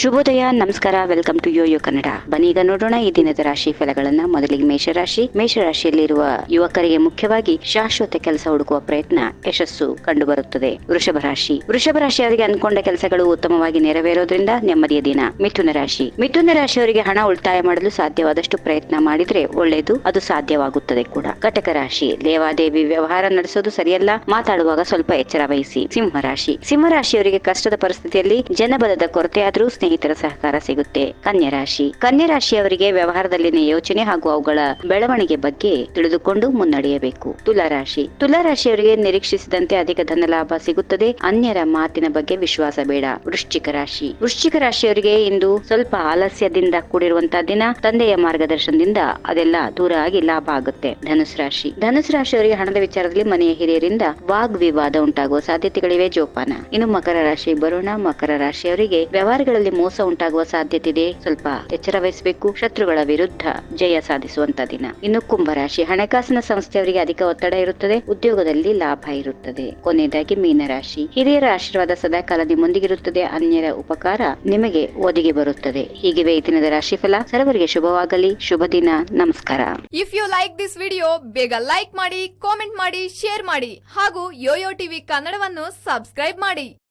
ಶುಭೋದಯ, ನಮಸ್ಕಾರ, welcome to ಯೋ ಕನ್ನಡ. ಬನ್ನಿ ಈಗ ನೋಡೋಣ ಈ ದಿನದ ರಾಶಿ ಫಲಗಳನ್ನ. ಮೊದಲಿಗೆ ಮೇಷರಾಶಿ. ಮೇಷರಾಶಿಯಲ್ಲಿರುವ ಯುವಕರಿಗೆ ಮುಖ್ಯವಾಗಿ ಶಾಶ್ವತ ಕೆಲಸ ಹುಡುಕುವ ಪ್ರಯತ್ನ, ಯಶಸ್ಸು ಕಂಡುಬರುತ್ತದೆ. ವೃಷಭ ರಾಶಿ. ವೃಷಭ ರಾಶಿಯವರಿಗೆ ಅನ್ಕೊಂಡ ಕೆಲಸಗಳು ಉತ್ತಮವಾಗಿ ನೆರವೇರೋದ್ರಿಂದ ನೆಮ್ಮದಿಯ ದಿನ. ಮಿಥುನ ರಾಶಿ. ಮಿಥುನ ರಾಶಿಯವರಿಗೆ ಹಣ ಉಳಿತಾಯ ಮಾಡಲು ಸಾಧ್ಯವಾದಷ್ಟು ಪ್ರಯತ್ನ ಮಾಡಿದ್ರೆ ಒಳ್ಳೆಯದು, ಅದು ಸಾಧ್ಯವಾಗುತ್ತದೆ ಕೂಡ. ಕಟಕ ರಾಶಿ. ಲೇವಾದೇವಿ ವ್ಯವಹಾರ ನಡೆಸೋದು ಸರಿಯಲ್ಲ, ಮಾತಾಡುವಾಗ ಸ್ವಲ್ಪ ಎಚ್ಚರ ವಹಿಸಿ. ಸಿಂಹ ರಾಶಿ. ಸಿಂಹ ರಾಶಿಯವರಿಗೆ ಕಷ್ಟದ ಪರಿಸ್ಥಿತಿಯಲ್ಲಿ ಜನಬಲದ ಕೊರತೆ ಆದ್ರೂ ಸ್ನೇಹಿತರ ಸಹಕಾರ ಸಿಗುತ್ತೆ. ಕನ್ಯಾ ರಾಶಿ. ಕನ್ಯಾ ರಾಶಿಯವರಿಗೆ ವ್ಯವಹಾರದಲ್ಲಿನ ಯೋಚನೆ ಹಾಗೂ ಅವುಗಳ ಬೆಳವಣಿಗೆ ಬಗ್ಗೆ ತಿಳಿದುಕೊಂಡು ಮುನ್ನಡೆಯಬೇಕು. ತುಲಾರಾಶಿ ತುಲಾರಾಶಿಯವರಿಗೆ ತುಲಾ ರಾಶಿಯವರಿಗೆ ನಿರೀಕ್ಷಿಸಿದಂತೆ ಅಧಿಕ ಧನ ಲಾಭ ಸಿಗುತ್ತದೆ. ಅನ್ಯರ ಮಾತಿನ ಬಗ್ಗೆ ವಿಶ್ವಾಸ ಬೇಡ. ವೃಶ್ಚಿಕ ರಾಶಿ. ವೃಶ್ಚಿಕ ರಾಶಿಯವರಿಗೆ ಇಂದು ಸ್ವಲ್ಪ ಆಲಸ್ಯದಿಂದ ಕೂಡಿರುವಂತಹ ದಿನ. ತಂದೆಯ ಮಾರ್ಗದರ್ಶನದಿಂದ ಅದೆಲ್ಲ ದೂರ ಆಗಿ ಲಾಭ ಆಗುತ್ತೆ. ಧನುಸ್ ರಾಶಿ. ಧನುಸ್ ರಾಶಿಯವರಿಗೆ ಹಣದ ವಿಚಾರದಲ್ಲಿ ಮನೆಯ ಹಿರಿಯರಿಂದ ವಾಗ್ವಿವಾದ ಉಂಟಾಗುವ ಸಾಧ್ಯತೆಗಳಿವೆ. ಜೋಪಾನ. ಇನ್ನು ಮಕರ ರಾಶಿ ಬರೋಣ. ಮಕರ ರಾಶಿಯವರಿಗೆ ವ್ಯವಹಾರಗಳಲ್ಲಿ ಮೋಸ ಉಂಟಾಗುವ ಸಾಧ್ಯತೆ ಇದೆ ಸ್ವಲ್ಪ ಎಚ್ಚರ ವಹಿಸಬೇಕು. ಶತ್ರುಗಳ ವಿರುದ್ಧ ಜಯ ಸಾಧಿಸುವಂತ ದಿನ. ಇನ್ನು ಕುಂಭರಾಶಿ ಹಣಕಾಸಿನ ಸಂಸ್ಥೆಯವರಿಗೆ ಅಧಿಕ ಒತ್ತಡ ಇರುತ್ತದೆ. ಉದ್ಯೋಗದಲ್ಲಿ ಲಾಭ ಇರುತ್ತದೆ. ಕೊನೆಯದಾಗಿ ಮೀನರಾಶಿ. ಹಿರಿಯರ ಆಶೀರ್ವಾದ ಸದಾಕಾಲ ನಿಮ್ಮೊಂದಿಗಿರುತ್ತದೆ ಅನ್ಯರ ಉಪಕಾರ ನಿಮಗೆ ಒದಗಿ ಬರುತ್ತದೆ. ಹೀಗಿವೆ ಈ ದಿನದ ರಾಶಿಫಲ ಸರ್ವರಿಗೆ ಶುಭವಾಗಲಿ. ಶುಭ ದಿನ. ನಮಸ್ಕಾರ. If you like this video ಬೇಗ ಲೈಕ್ ಮಾಡಿ ಕಾಮೆಂಟ್ ಮಾಡಿ ಶೇರ್ ಮಾಡಿ ಹಾಗೂ ಯೋಯೋ ಟಿವಿ ಕನ್ನಡವನ್ನು ಸಬ್ಸ್ಕ್ರೈಬ್ ಮಾಡಿ.